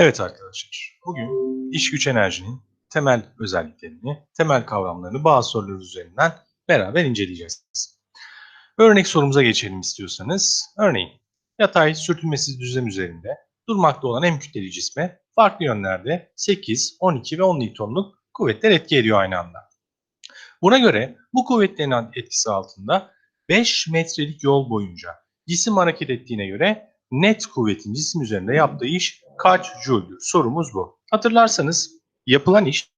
Evet arkadaşlar, bugün iş güç enerjinin temel özelliklerini, temel kavramlarını bazı sorular üzerinden beraber inceleyeceğiz. Örnek sorumuza geçelim istiyorsanız. Örneğin, yatay sürtünmesiz düzlem üzerinde durmakta olan M kütleli cisme farklı yönlerde 8, 12 ve 10 Newton'luk kuvvetler etki ediyor aynı anda. Buna göre bu kuvvetlerin etkisi altında 5 metrelik yol boyunca cisim hareket ettiğine göre net kuvvetin cisim üzerinde yaptığı iş kaç joule'dür? Sorumuz bu. Hatırlarsanız yapılan iş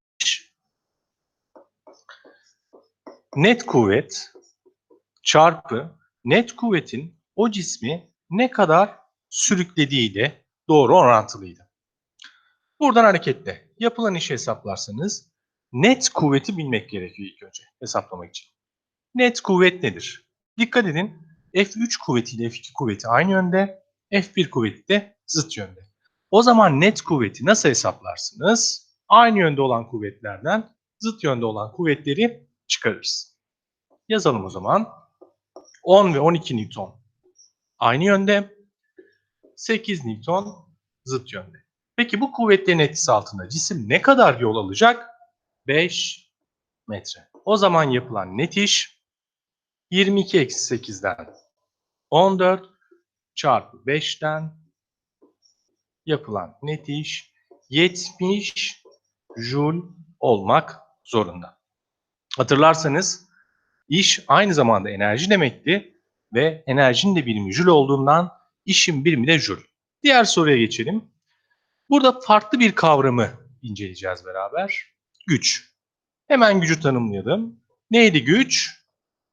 net kuvvet çarpı net kuvvetin o cismi ne kadar sürüklediğiyle doğru orantılıydı. Buradan hareketle yapılan işi hesaplarsanız net kuvveti bilmek gerekiyor ilk önce hesaplamak için. Net kuvvet nedir? Dikkat edin F3 kuvveti ile F2 kuvveti aynı yönde, F1 kuvveti de zıt yönde. O zaman net kuvveti nasıl hesaplarsınız? Aynı yönde olan kuvvetlerden zıt yönde olan kuvvetleri çıkarırız. Yazalım o zaman. 10 ve 12 Newton aynı yönde, 8 Newton zıt yönde. Peki bu kuvvetlerin etkisi altında cisim ne kadar yol alacak? 5 metre. O zaman yapılan net iş 22 eksi 8'den 14 çarpı 5'ten yapılan net iş 70 joule olmak zorunda. Hatırlarsanız iş aynı zamanda enerji demekti ve enerjinin de birimi joule olduğundan işin birimi de joule. Diğer soruya geçelim. Burada farklı bir kavramı inceleyeceğiz beraber. Güç. Hemen gücü tanımlayalım. Neydi güç?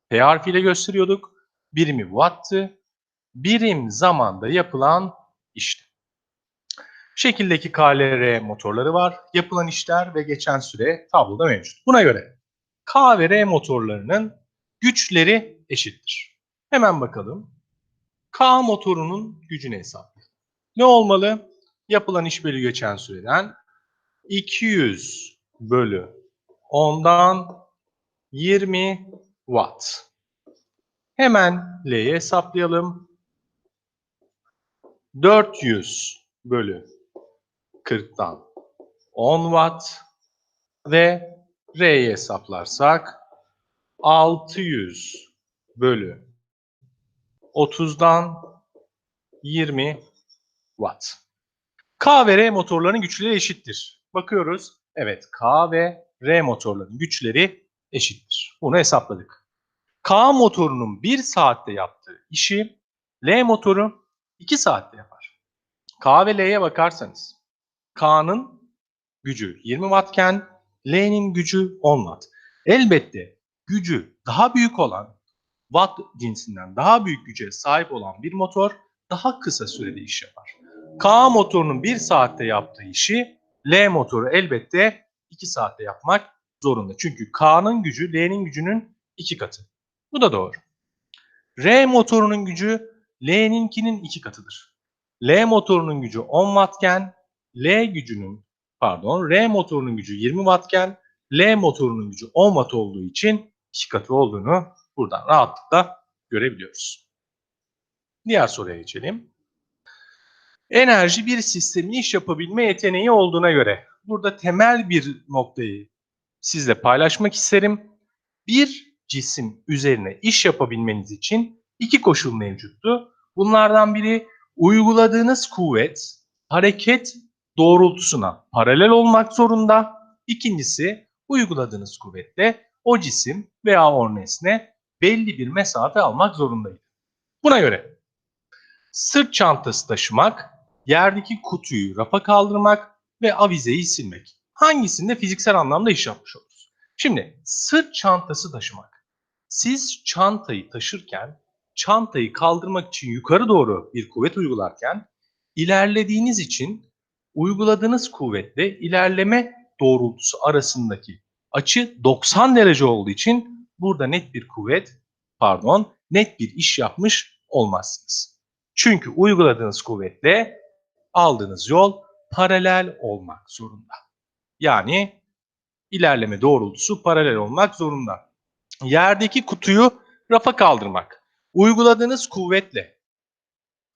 P harfiyle gösteriyorduk. Birimi watt'tı. Birim zamanda yapılan işti. Şekildeki KLR motorları var. Yapılan işler ve geçen süre tabloda mevcut. Buna göre K ve R motorlarının güçleri eşittir. Hemen bakalım. K motorunun gücünü hesaplayalım. Ne olmalı? Yapılan iş bölü geçen süreden 200 bölü 10'dan 20 watt. Hemen L'yi hesaplayalım. 400 bölü 40'tan 10 watt ve R'yi hesaplarsak 600 bölü 30'dan 20 watt. K ve R motorlarının güçleri eşittir. Bakıyoruz. Evet K ve R motorlarının güçleri eşittir. Bunu hesapladık. K motorunun 1 saatte yaptığı işi L motoru 2 saatte yapar. K ve L'ye bakarsanız K'nın gücü 20 wattken L'nin gücü 10 watt. Elbette gücü daha büyük olan watt cinsinden daha büyük güce sahip olan bir motor daha kısa sürede iş yapar. K motorunun 1 saatte yaptığı işi L motoru elbette 2 saatte yapmak zorunda. Çünkü K'nın gücü L'nin gücünün 2 katı. Bu da doğru. R motorunun gücü L'ninkinin 2 katıdır. L motorunun gücü 10 wattken L gücünün pardon R motorunun gücü 20 wattken L motorunun gücü 10 watt olduğu için 2 katı olduğunu buradan rahatlıkla görebiliyoruz. Diğer soruya geçelim. Enerji bir sistemin iş yapabilme yeteneği olduğuna göre burada temel bir noktayı sizle paylaşmak isterim. Bir cisim üzerine iş yapabilmeniz için iki koşul mevcuttu. Bunlardan biri uyguladığınız kuvvet hareket doğrultusuna paralel olmak zorunda. İkincisi uyguladığınız kuvvetle o cisim veya o nesne belli bir mesafe almak zorundaydı. Buna göre sırt çantası taşımak, yerdeki kutuyu rafa kaldırmak ve avizeyi silmek. Hangisinde fiziksel anlamda iş yapmış oluruz? Şimdi sırt çantası taşımak. Siz çantayı taşırken çantayı kaldırmak için yukarı doğru bir kuvvet uygularken ilerlediğiniz için uyguladığınız kuvvetle ilerleme doğrultusu arasındaki açı 90 derece olduğu için burada net bir kuvvet, pardon, net bir iş yapmış olmazsınız. Çünkü uyguladığınız kuvvetle aldığınız yol paralel olmak zorunda. Yani ilerleme doğrultusu paralel olmak zorunda. Yerdeki kutuyu rafa kaldırmak. Uyguladığınız kuvvetle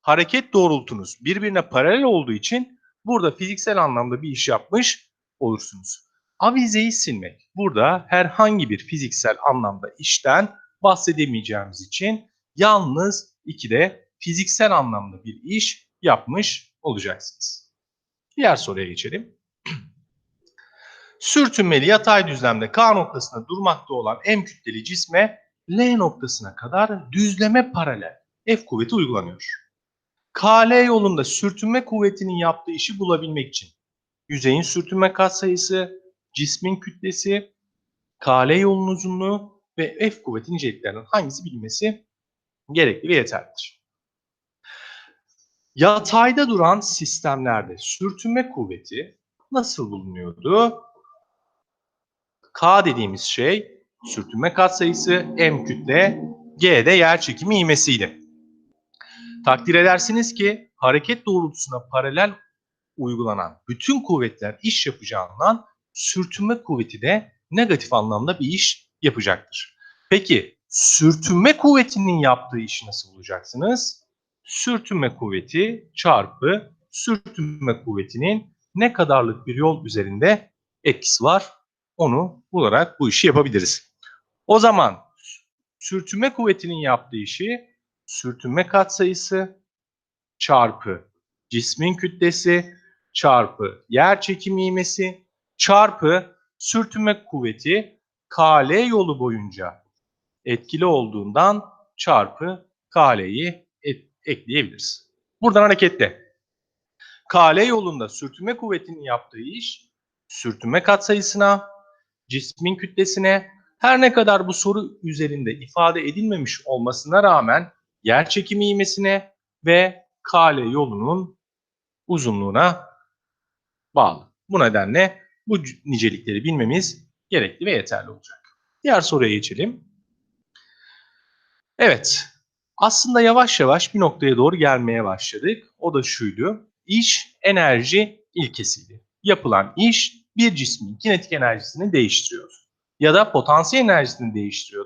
hareket doğrultunuz birbirine paralel olduğu için burada fiziksel anlamda bir iş yapmış olursunuz. Avizeyi silmek. Burada herhangi bir fiziksel anlamda işten bahsedemeyeceğimiz için yalnız 2'de fiziksel anlamda bir iş yapmış olacaksınız. Diğer soruya geçelim. Sürtünmeli yatay düzlemde K noktasında durmakta olan M kütleli cisme L noktasına kadar düzleme paralel F kuvveti uygulanıyor. KL yolunda sürtünme kuvvetinin yaptığı işi bulabilmek için yüzeyin sürtünme katsayısı, cismin kütlesi, KL yolunun uzunluğu ve F kuvveti niceliklerinden hangisi bilinmesi gerekli ve yeterlidir. Yatayda duran sistemlerde sürtünme kuvveti nasıl bulunuyordu? K dediğimiz şey sürtünme katsayısı, M kütle, G de yer çekimi ivmesiydi. Takdir edersiniz ki hareket doğrultusuna paralel uygulanan bütün kuvvetler iş yapacağından sürtünme kuvveti de negatif anlamda bir iş yapacaktır. Peki sürtünme kuvvetinin yaptığı işi nasıl bulacaksınız? Sürtünme kuvveti çarpı sürtünme kuvvetinin ne kadarlık bir yol üzerinde etkisi var onu bularak bu işi yapabiliriz. O zaman sürtünme kuvvetinin yaptığı işi sürtünme katsayısı çarpı cismin kütlesi çarpı yer çekimi ivmesi çarpı sürtünme kuvveti KL yolu boyunca etkili olduğundan çarpı KL'yi ekleyebiliriz. Buradan hareketle KL yolunda sürtünme kuvvetinin yaptığı iş sürtünme katsayısına, cismin kütlesine her ne kadar bu soru üzerinde ifade edilmemiş olmasına rağmen yer çekimi ivmesine ve KL yolunun uzunluğuna bağlı. Bu nedenle bu nicelikleri bilmemiz gerekli ve yeterli olacak. Diğer soruya geçelim. Evet, aslında yavaş yavaş bir noktaya doğru gelmeye başladık. O da şuydu. İş enerji ilkesiydi. Yapılan iş bir cismin kinetik enerjisini değiştiriyor. Ya da potansiyel enerjisini değiştiriyordu.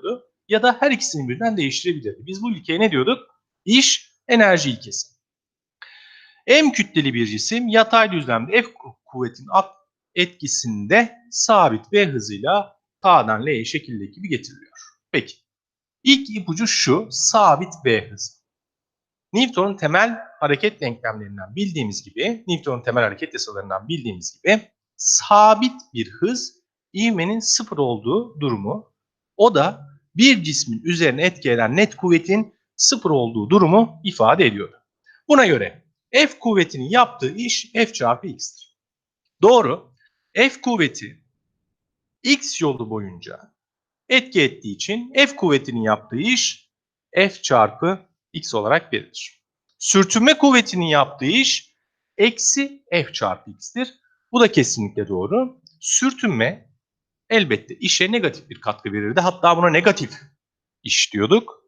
Ya da her ikisini birden değiştirebilirdi. Biz bu ilkeye ne diyorduk? İş enerji ilkesi. M kütleli bir cisim yatay düzlemde F kuvvetinin etkisinde sabit V hızıyla K'dan L'ye şekildeki gibi getiriliyor. Peki. İlk ipucu şu, sabit V hızı. Newton'un temel hareket denklemlerinden bildiğimiz gibi, Newton'un temel hareket yasalarından bildiğimiz gibi sabit bir hız ivmenin sıfır olduğu durumu, o da bir cismin üzerine etki eden net kuvvetin sıfır olduğu durumu ifade ediyor. Buna göre F kuvvetinin yaptığı iş F çarpı X'tir. Doğru. F kuvveti X yolu boyunca etki ettiği için F kuvvetinin yaptığı iş F çarpı X olarak verilir. Sürtünme kuvvetinin yaptığı iş eksi F çarpı X'tir. Bu da kesinlikle doğru. Sürtünme elbette işe negatif bir katkı verirdi. Hatta buna negatif iş diyorduk.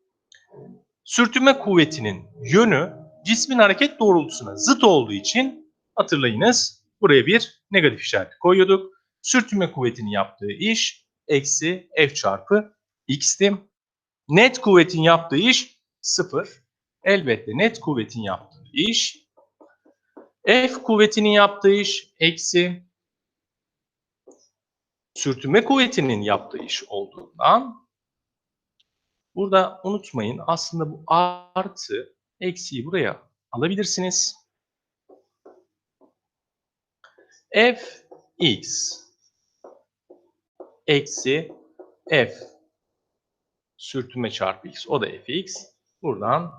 Sürtünme kuvvetinin yönü cismin hareket doğrultusuna zıt olduğu için hatırlayınız buraya bir negatif işareti koyuyorduk. Sürtünme kuvvetinin yaptığı iş eksi f çarpı x'ti. Net kuvvetin yaptığı iş sıfır. Elbette net kuvvetin yaptığı iş F kuvvetinin yaptığı iş eksi sürtünme kuvvetinin yaptığı iş olduğundan burada unutmayın aslında bu artı eksiyi buraya alabilirsiniz. F x eksi f sürtünme çarpı x o da fx buradan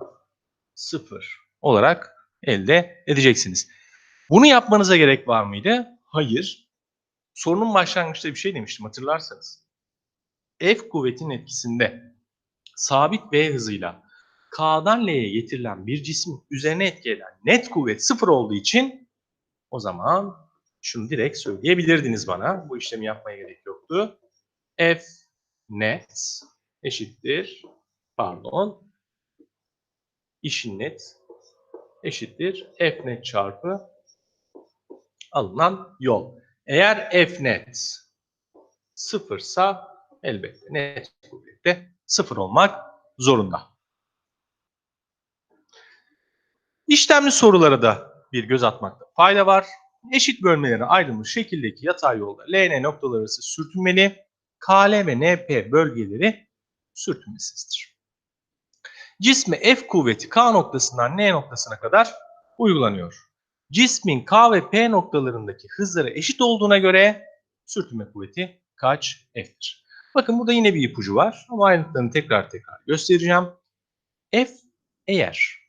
0 olarak elde edeceksiniz. Bunu yapmanıza gerek var mıydı? Hayır. Sorunun başlangıçta bir şey demiştim hatırlarsanız. F kuvvetinin etkisinde sabit V hızıyla K'dan L'ye getirilen bir cismin üzerine etki eden net kuvvet sıfır olduğu için o zaman şunu direkt söyleyebilirdiniz bana. Bu işlemi yapmaya gerek yoktu. F net eşittir pardon işin net eşittir F net çarpı alınan yol. Eğer F net sıfırsa elbette net kuvvette sıfır olmak zorunda. İşlemli sorulara da bir göz atmakta fayda var. eşit bölmelere ayrılmış şekildeki yatay yolda LN noktaları arası sürtünmeli, KL ve NP bölgeleri sürtünmesizdir. Cisme F kuvveti K noktasından N noktasına kadar uygulanıyor. Cismin K ve P noktalarındaki hızları eşit olduğuna göre sürtünme kuvveti kaç F'tir? Bakın burada yine bir ipucu var ama ayrıntılarını tekrar tekrar göstereceğim. F eğer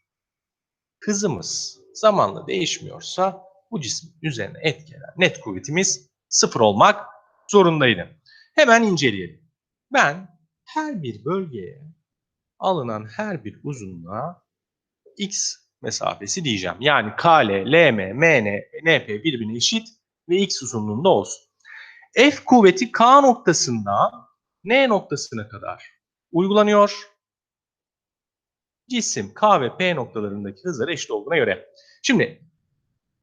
hızımız zamanla değişmiyorsa bu cismin üzerine etkilen net kuvvetimiz sıfır olmak zorundaydı. Hemen inceleyelim. Ben her bir bölgeye alınan her bir uzunluğa x mesafesi diyeceğim. Yani KL, LM, MN, NP birbirine eşit ve x uzunluğunda olsun. F kuvveti K noktasından N noktasına kadar uygulanıyor. Cisim K ve P noktalarındaki hızları eşit olduğuna göre. Şimdi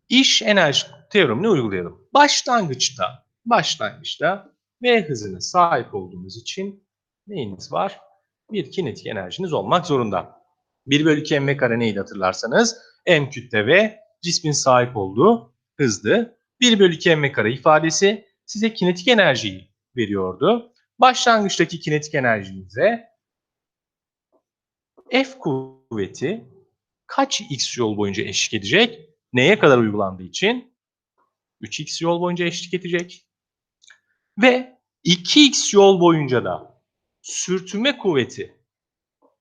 iş enerji teoremini uygulayalım. Başlangıçta, başlangıçta V hızına sahip olduğumuz için neyiniz var? Bir kinetik enerjiniz olmak zorunda. 1 bölü 2 m kare neydi hatırlarsanız? M kütle ve cismin sahip olduğu hızdı. 1 bölü 2 m kare ifadesi size kinetik enerjiyi veriyordu. Başlangıçtaki kinetik enerjinize F kuvveti kaç x yol boyunca eşlik edecek? Neye kadar uygulandığı için? 3x yol boyunca eşlik edecek. Ve 2x yol boyunca da sürtünme kuvveti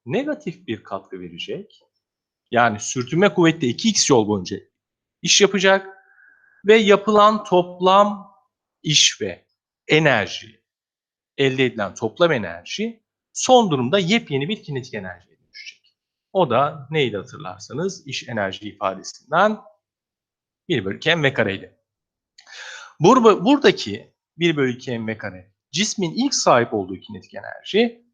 negatif bir katkı verecek. Yani sürtünme kuvveti de 2x yol boyunca iş yapacak ve yapılan toplam iş ve enerji, elde edilen toplam enerji son durumda yepyeni bir kinetik enerjiye dönüşecek. O da neydi hatırlarsanız iş enerji ifadesinden 1 bölü 2 m kareydi. Bur buradaki 1 bölü 2 m kare cismin ilk sahip olduğu kinetik enerji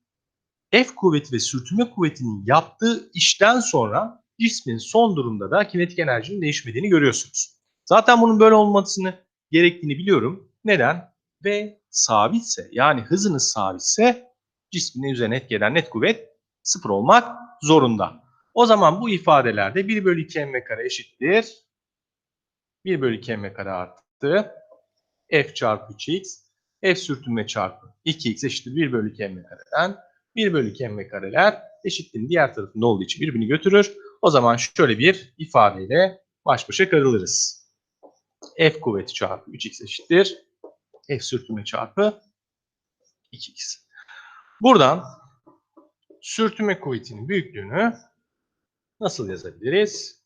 F kuvveti ve sürtünme kuvvetinin yaptığı işten sonra cismin son durumda da kinetik enerjinin değişmediğini görüyorsunuz. Zaten bunun böyle olmasını gerektiğini biliyorum. Neden? V sabitse yani hızınız sabitse cismin üzerine etki eden net kuvvet sıfır olmak zorunda. O zaman bu ifadelerde 1 bölü 2 m kare eşittir. 1 bölü 2 m kare arttı. F çarpı 3x. F sürtünme çarpı 2x eşittir 1 bölü 2 m kareden. 1 bölü 2 m kareler eşitliğin diğer tarafında olduğu için birbirini götürür. O zaman şöyle bir ifadeyle baş başa karılırız. F kuvveti çarpı 3x eşittir. F sürtünme çarpı 2x. Buradan sürtünme kuvvetinin büyüklüğünü nasıl yazabiliriz?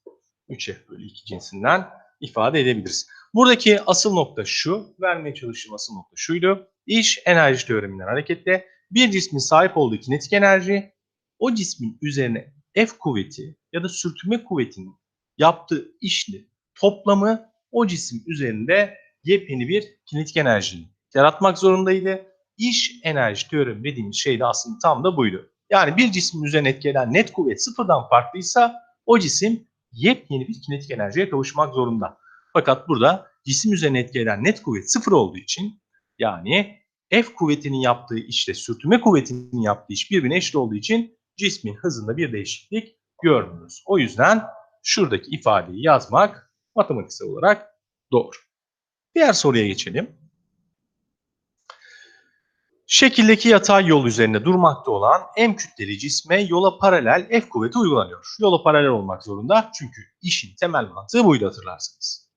3F bölü 2 cinsinden ifade edebiliriz. Buradaki asıl nokta şu, vermeye çalıştığım asıl nokta şuydu. İş enerji teoreminden hareketle bir cismin sahip olduğu kinetik enerji, o cismin üzerine F kuvveti ya da sürtünme kuvvetinin yaptığı işli toplamı o cisim üzerinde yepyeni bir kinetik enerji yaratmak zorundaydı. İş enerji teoremi dediğimiz şey de aslında tam da buydu. Yani bir cismin üzerine etki net kuvvet sıfırdan farklıysa o cisim yepyeni bir kinetik enerjiye kavuşmak zorunda. Fakat burada cisim üzerine etki net kuvvet sıfır olduğu için yani F kuvvetinin yaptığı işle sürtünme kuvvetinin yaptığı iş birbirine eşit olduğu için cismin hızında bir değişiklik görmüyoruz. O yüzden şuradaki ifadeyi yazmak matematiksel olarak doğru. Diğer soruya geçelim. Şekildeki yatay yol üzerinde durmakta olan M kütleli cisme yola paralel F kuvveti uygulanıyor. Yola paralel olmak zorunda çünkü işin temel mantığı buydu hatırlarsınız.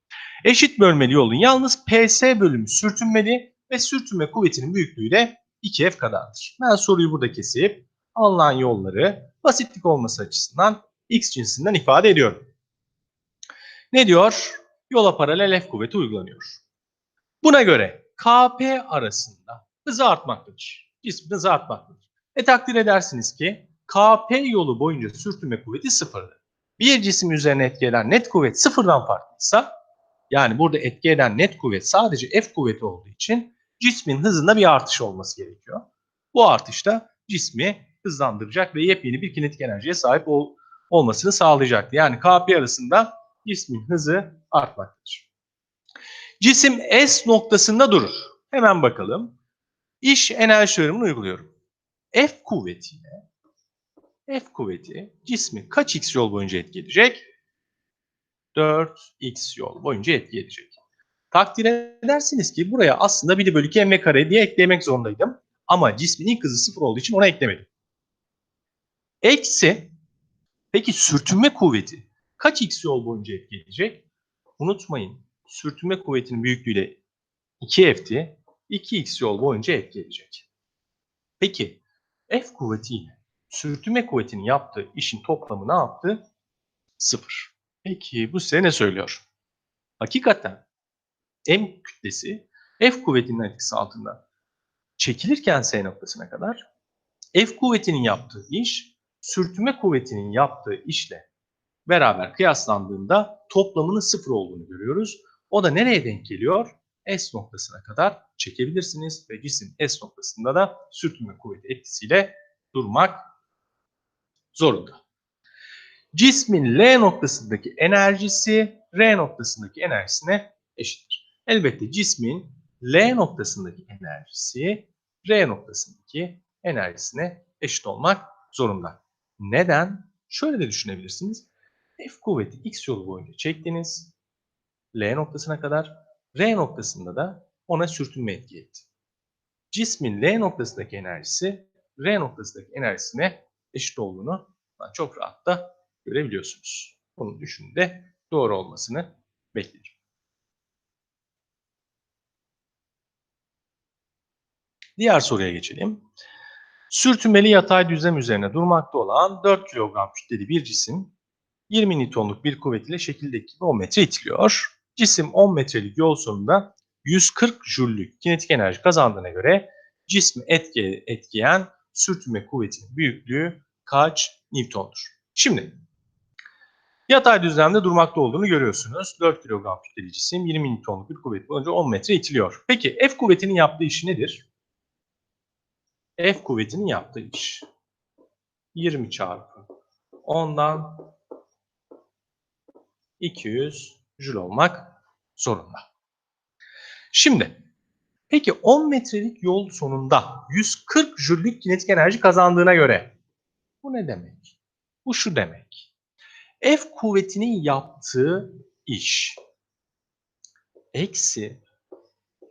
Eşit bölmeli yolun yalnız PS bölümü sürtünmeli ve sürtünme kuvvetinin büyüklüğü de 2F kadardır. Ben soruyu burada kesip alınan yolları basitlik olması açısından X cinsinden ifade ediyorum. Ne diyor? Yola paralel F kuvveti uygulanıyor. Buna göre KP arasında hızı artmaktadır. Cismin hızı artmaktadır. E takdir edersiniz ki KP yolu boyunca sürtünme kuvveti sıfırdır. Bir cisim üzerine etki eden net kuvvet sıfırdan farklıysa yani burada etki eden net kuvvet sadece F kuvveti olduğu için cismin hızında bir artış olması gerekiyor. Bu artış da cismi hızlandıracak ve yepyeni bir kinetik enerjiye sahip ol, olmasını sağlayacaktı. Yani KP arasında cismin hızı artmaktadır. Cisim S noktasında durur. Hemen bakalım. İş enerji teoremini uyguluyorum. F kuvvetiyle F kuvveti cismi kaç x yol boyunca etki edecek? 4x yol boyunca etki edecek. Takdir edersiniz ki buraya aslında 1 bölü 2 mv kare diye eklemek zorundaydım. Ama cismin ilk hızı 0 olduğu için ona eklemedim. Eksi, peki sürtünme kuvveti kaç x yol boyunca etki? Unutmayın, sürtünme kuvvetinin büyüklüğüyle 2f'ti, 2x yol boyunca etki. Peki, F kuvvetiyle sürtünme kuvvetinin yaptığı işin toplamı ne yaptı? 0. Peki bu size ne söylüyor? Hakikaten M kütlesi F kuvvetinin etkisi altında çekilirken S noktasına kadar F kuvvetinin yaptığı iş sürtünme kuvvetinin yaptığı işle beraber kıyaslandığında toplamının sıfır olduğunu görüyoruz. O da nereye denk geliyor? S noktasına kadar çekebilirsiniz ve cisim S noktasında da sürtünme kuvveti etkisiyle durmak zorunda. Cismin L noktasındaki enerjisi R noktasındaki enerjisine eşittir. Elbette cismin L noktasındaki enerjisi R noktasındaki enerjisine eşit olmak zorunda. Neden? Şöyle de düşünebilirsiniz. F kuvveti x yolu boyunca çektiniz. L noktasına kadar. R noktasında da ona sürtünme etki etti. Cismin L noktasındaki enerjisi R noktasındaki enerjisine eşit olduğunu çok rahat da görebiliyorsunuz. Bunun düşünde doğru olmasını beklerim. Diğer soruya geçelim. Sürtünmeli yatay düzlem üzerine durmakta olan 4 kilogram kütleli bir cisim 20 Newton'luk bir kuvvet ile şekildeki 10 metre itiliyor. Cisim 10 metrelik yol sonunda 140 jüllük kinetik enerji kazandığına göre cismi etki, etkileyen sürtünme kuvvetinin büyüklüğü kaç Newton'dur? Şimdi yatay düzlemde durmakta olduğunu görüyorsunuz. 4 kilogram kütleli cisim 20 Newton'luk bir kuvvet boyunca 10 metre itiliyor. Peki F kuvvetinin yaptığı iş nedir? F kuvvetinin yaptığı iş 20 çarpı 10'dan 200 jül olmak zorunda. Şimdi peki 10 metrelik yol sonunda 140 jüllük kinetik enerji kazandığına göre bu ne demek? Bu şu demek. F kuvvetinin yaptığı iş eksi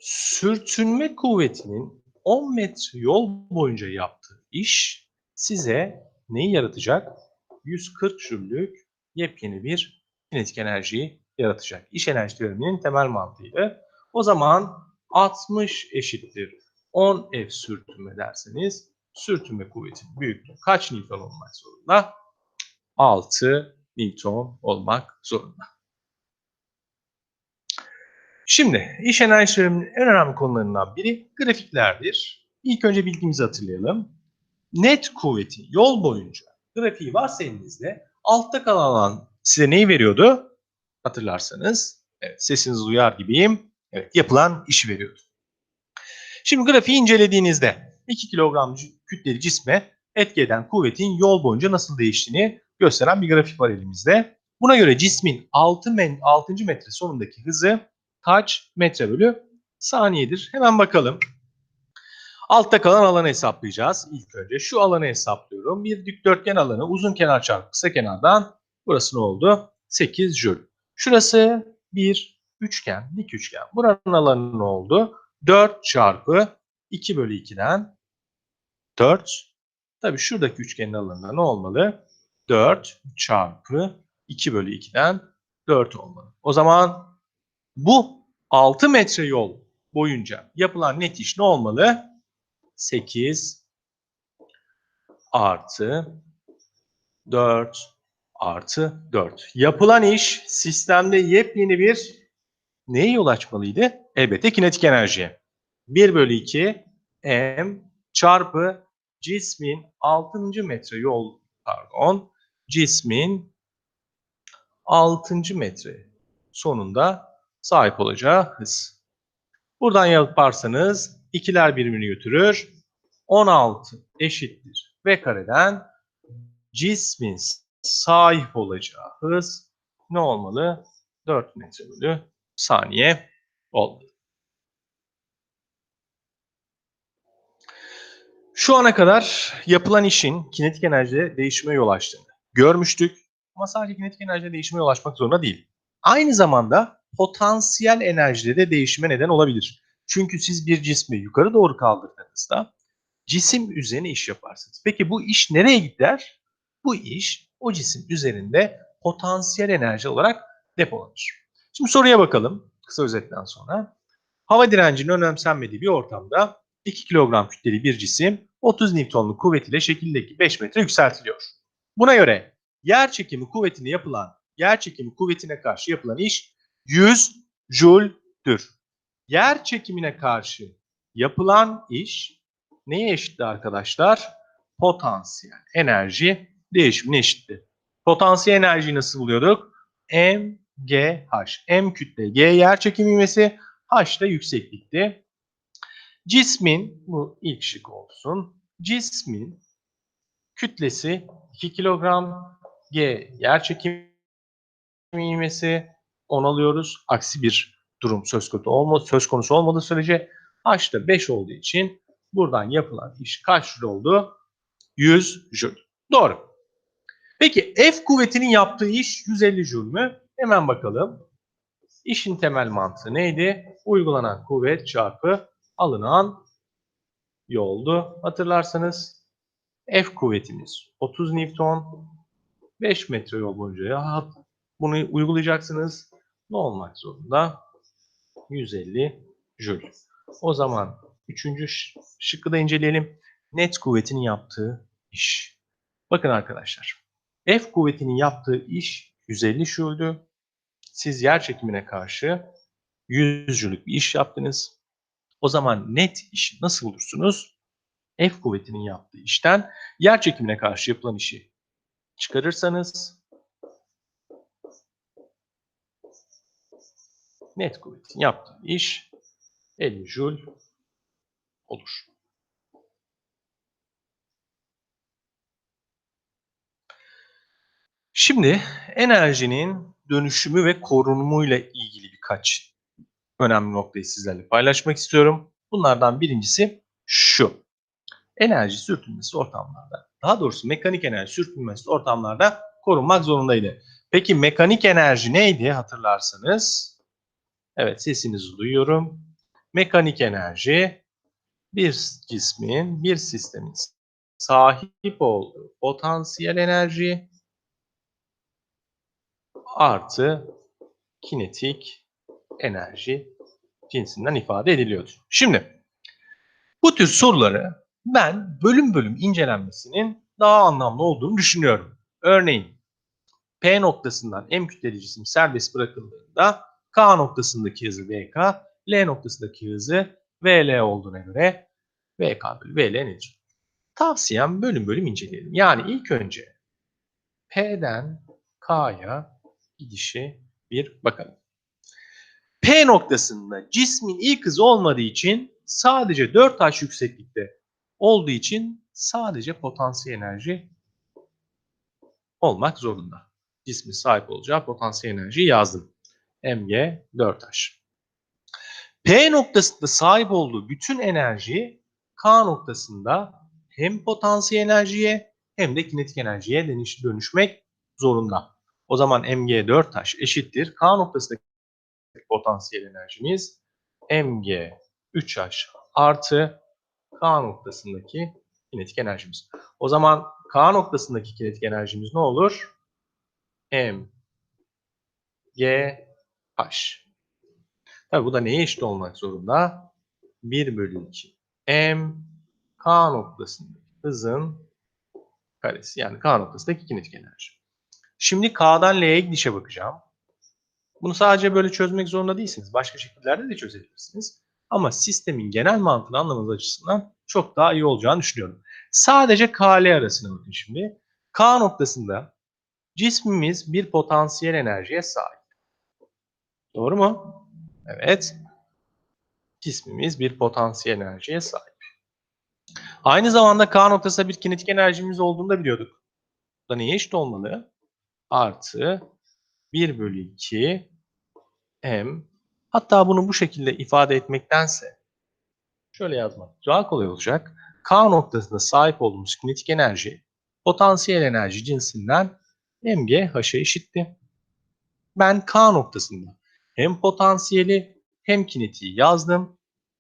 sürtünme kuvvetinin 10 metre yol boyunca yaptığı iş size neyi yaratacak? 140 jüllük yepyeni bir kinetik enerjiyi yaratacak. İş enerji teoreminin temel mantığıyla. O zaman 60 eşittir 10 F sürtünme derseniz sürtünme kuvvetinin büyüklüğü kaç Newton olmak zorunda? 6 Newton olmak zorunda. Şimdi iş teoreminin en önemli konularından biri grafiklerdir. İlk önce bilgimizi hatırlayalım. Net kuvveti yol boyunca grafiği varsa elinizde altta kalan alan size neyi veriyordu? Hatırlarsanız evet, sesinizi duyar gibiyim. Evet, yapılan işi veriyordu. Şimdi grafiği incelediğinizde 2 kilogram kütleli cisme etki eden kuvvetin yol boyunca nasıl değiştiğini gösteren bir grafik var elimizde. Buna göre cismin 6, men, 6. metre sonundaki hızı kaç metre bölü saniyedir? Hemen bakalım. Altta kalan alanı hesaplayacağız ilk önce. Şu alanı hesaplıyorum. Bir dikdörtgen alanı uzun kenar çarpı kısa kenardan burası ne oldu? 8 jül. Şurası bir üçgen, dik üçgen. Buranın alanı ne oldu? 4 çarpı 2 bölü 2'den 4. Tabi şuradaki üçgenin alanında ne olmalı? 4 çarpı 2 bölü 2'den 4 olmalı. O zaman bu 6 metre yol boyunca yapılan net iş ne olmalı? 8 artı 4 artı 4. Yapılan iş sistemde yepyeni bir neye yol açmalıydı? Elbette kinetik enerjiye. 1 bölü 2 m çarpı cismin 6. metre yol pardon cismin 6. metre sonunda sahip olacağı hız. Buradan yaparsanız ikiler birbirini götürür. 16 eşittir v kareden cismin sahip olacağı hız ne olmalı? 4 metre bölü saniye olmalı. Şu ana kadar yapılan işin kinetik enerjide değişime yol açtığını görmüştük. Ama sadece kinetik enerjide değişime yol açmak zorunda değil. Aynı zamanda potansiyel enerjide de değişime neden olabilir. Çünkü siz bir cismi yukarı doğru kaldırdığınızda cisim üzerine iş yaparsınız. Peki bu iş nereye gider? Bu iş o cisim üzerinde potansiyel enerji olarak depolanır. Şimdi soruya bakalım kısa özetten sonra. Hava direncinin önemsenmediği bir ortamda 2 kilogram kütleli bir cisim 30 Newton'luk kuvvet ile şekildeki 5 metre yükseltiliyor. Buna göre yer çekimi kuvvetine yapılan, yer çekimi kuvvetine karşı yapılan iş 100 Joule'dür. Yer çekimine karşı yapılan iş neye eşitti arkadaşlar? Potansiyel enerji değişimine eşitti. Potansiyel enerjiyi nasıl buluyorduk? MGH. M kütle, G yer çekim ivmesi, H da yükseklikti. Cismin, bu ilk şık olsun. Cismin kütlesi 2 kilogram, G yer çekim ivmesi 10 alıyoruz. Aksi bir durum söz konusu, olmadı, söz konusu olmadığı sürece H da 5 olduğu için buradan yapılan iş kaç joule oldu? 100 joule. Doğru. Peki F kuvvetinin yaptığı iş 150 joule mü? Hemen bakalım. İşin temel mantığı neydi? Uygulanan kuvvet çarpı alınan yoldu. Hatırlarsanız F kuvvetimiz 30 Newton 5 metre yol boyunca bunu uygulayacaksınız. Ne olmak zorunda? 150 Joule. O zaman üçüncü şıkkı da inceleyelim. Net kuvvetinin yaptığı iş. Bakın arkadaşlar. F kuvvetinin yaptığı iş 150 Joule'dü. Siz yer çekimine karşı 100 Joule'lük bir iş yaptınız. O zaman net işi nasıl bulursunuz? F kuvvetinin yaptığı işten yer çekimine karşı yapılan işi çıkarırsanız net kuvvetin yaptığı iş 50 Joule olur. Şimdi enerjinin dönüşümü ve korunumuyla ilgili birkaç önemli noktayı sizlerle paylaşmak istiyorum. Bunlardan birincisi şu. Enerji sürtünmesi ortamlarda, daha doğrusu mekanik enerji sürtünmesi ortamlarda korunmak zorundaydı. Peki mekanik enerji neydi hatırlarsanız? Evet sesinizi duyuyorum. Mekanik enerji bir cismin, bir sistemin sahip olduğu potansiyel enerji artı kinetik enerji cinsinden ifade ediliyordu. Şimdi bu tür soruları ben bölüm bölüm incelenmesinin daha anlamlı olduğunu düşünüyorum. Örneğin P noktasından M kütleli cisim serbest bırakıldığında K noktasındaki hızı VK, L noktasındaki hızı VL olduğuna göre VK bölü VL nedir? Tavsiyem bölüm bölüm inceleyelim. Yani ilk önce P'den K'ya gidişi bir bakalım. P noktasında cismin ilk hızı olmadığı için sadece 4H yükseklikte olduğu için sadece potansiyel enerji olmak zorunda. Cismin sahip olacağı potansiyel enerjiyi yazdım. Mg 4H. P noktasında sahip olduğu bütün enerji K noktasında hem potansiyel enerjiye hem de kinetik enerjiye dönüşmek zorunda. O zaman Mg 4H eşittir. K noktasındaki potansiyel enerjimiz Mg 3H artı K noktasındaki kinetik enerjimiz. O zaman K noktasındaki kinetik enerjimiz ne olur? M G H. Tabi bu da neye eşit olmak zorunda? 1 bölü 2. M K noktasındaki hızın karesi. Yani K noktasındaki kinetik enerji. Şimdi K'dan L'ye gidişe bakacağım. Bunu sadece böyle çözmek zorunda değilsiniz. Başka şekillerde de çözebilirsiniz. Ama sistemin genel mantığını anlamanız açısından çok daha iyi olacağını düşünüyorum. Sadece KL arasına bakın şimdi. K noktasında cismimiz bir potansiyel enerjiye sahip. Doğru mu? Evet. Cismimiz bir potansiyel enerjiye sahip. Aynı zamanda K noktasında bir kinetik enerjimiz olduğunu da biliyorduk. Bu da neye eşit olmalı? Artı 1 bölü 2 M Hatta bunu bu şekilde ifade etmektense şöyle yazmak daha kolay olacak. K noktasında sahip olduğumuz kinetik enerji potansiyel enerji cinsinden mg h'a eşitti. Ben K noktasında hem potansiyeli hem kinetiği yazdım.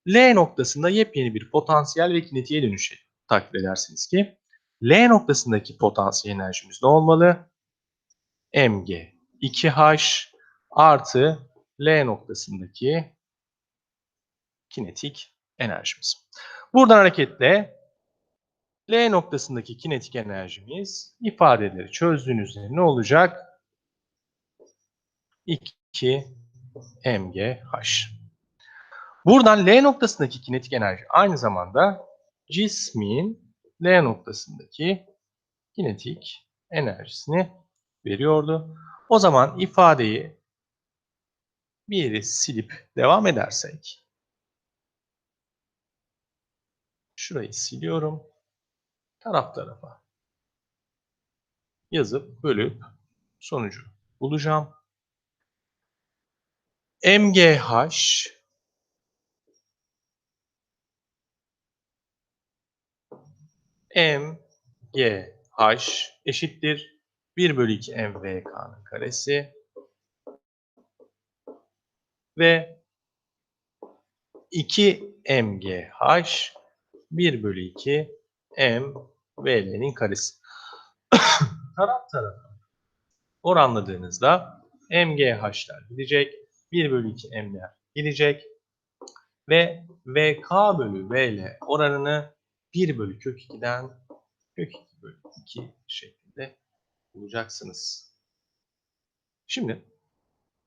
L noktasında yepyeni bir potansiyel ve kinetiğe dönüşecek. Takdir edersiniz ki L noktasındaki potansiyel enerjimiz ne olmalı? Mg 2H artı L noktasındaki kinetik enerjimiz. Buradan hareketle L noktasındaki kinetik enerjimiz ifadeleri çözdüğünüzde ne olacak? 2 mgh. Buradan L noktasındaki kinetik enerji aynı zamanda cismin L noktasındaki kinetik enerjisini veriyordu. O zaman ifadeyi bir yere silip devam edersek şurayı siliyorum. Taraf tarafa yazıp bölüp sonucu bulacağım. MGH MGH eşittir 1 bölü 2 MVK'nın karesi ve 2 MGH 1 bölü 2 MVL'nin karesi. Taraf tarafa oranladığınızda MGH'lar gidecek. 1 bölü 2 M'ler gidecek. Ve VK bölü VL oranını 1 bölü kök 2'den kök 2 bölü 2 şeklinde bulacaksınız. Şimdi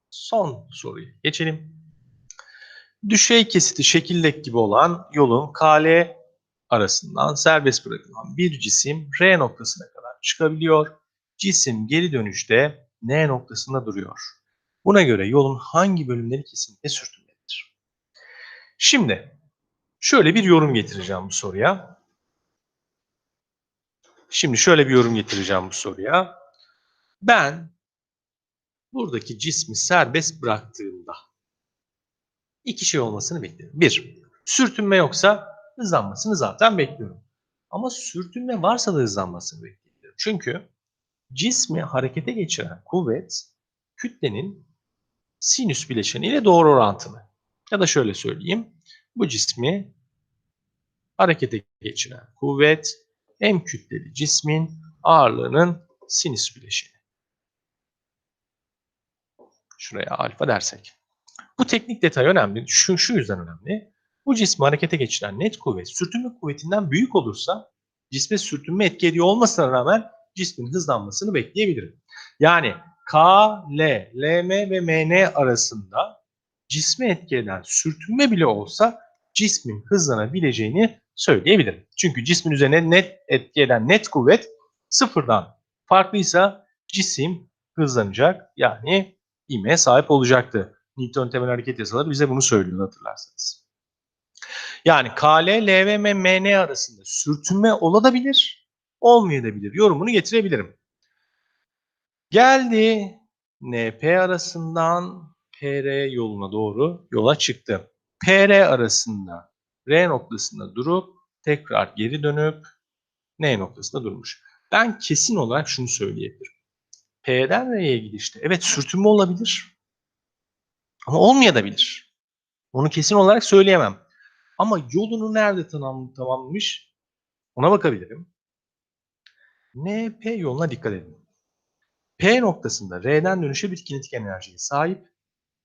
son soruyu geçelim. Düşey kesiti şekildeki gibi olan yolun KL arasından serbest bırakılan bir cisim R noktasına kadar çıkabiliyor. Cisim geri dönüşte N noktasında duruyor. Buna göre yolun hangi bölümleri kesinlikle sürtünmelidir? Şimdi şöyle bir yorum getireceğim bu soruya. Şimdi şöyle bir yorum getireceğim bu soruya. Ben buradaki cismi serbest bıraktığımda iki şey olmasını bekliyorum. Bir, sürtünme yoksa hızlanmasını zaten bekliyorum. Ama sürtünme varsa da hızlanmasını bekliyorum. Çünkü cismi harekete geçiren kuvvet kütlenin sinüs bileşeniyle doğru orantılı. Ya da şöyle söyleyeyim. Bu cismi harekete geçiren kuvvet M kütleli cismin ağırlığının sinüs bileşeni. Şuraya alfa dersek. Bu teknik detay önemli. Şu, şu yüzden önemli. Bu cismi harekete geçiren net kuvvet sürtünme kuvvetinden büyük olursa cisme sürtünme etki ediyor olmasına rağmen cismin hızlanmasını bekleyebilirim. Yani K, L, LM ve MN arasında cisme etki eden sürtünme bile olsa cismin hızlanabileceğini söyleyebilirim. Çünkü cismin üzerine net etki eden net kuvvet sıfırdan farklıysa cisim hızlanacak yani ivmeye sahip olacaktı. Newton temel hareket yasaları bize bunu söylüyor hatırlarsanız. Yani KL, L ve MN arasında sürtünme olabilir, olmayabilir. Yorumunu getirebilirim. Geldi NP arasından PR yoluna doğru yola çıktı. PR arasında R noktasında durup tekrar geri dönüp N noktasında durmuş. Ben kesin olarak şunu söyleyebilirim. P'den R'ye gidişte evet sürtünme olabilir. Ama olmayabilir. Onu kesin olarak söyleyemem. Ama yolunu nerede tamam, tamamlamış ona bakabilirim. NP yoluna dikkat edin. P noktasında R'den dönüşe bir kinetik enerjiye sahip.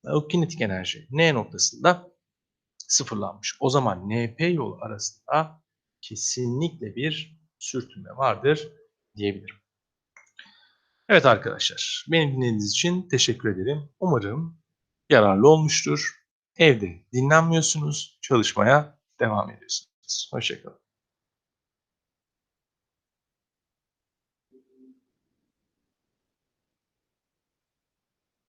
O kinetik enerji N noktasında sıfırlanmış. O zaman NP yolu arasında kesinlikle bir sürtünme vardır diyebilirim. Evet arkadaşlar, beni dinlediğiniz için teşekkür ederim. Umarım yararlı olmuştur. Evde dinlenmiyorsunuz, çalışmaya devam ediyorsunuz. Hoşçakalın.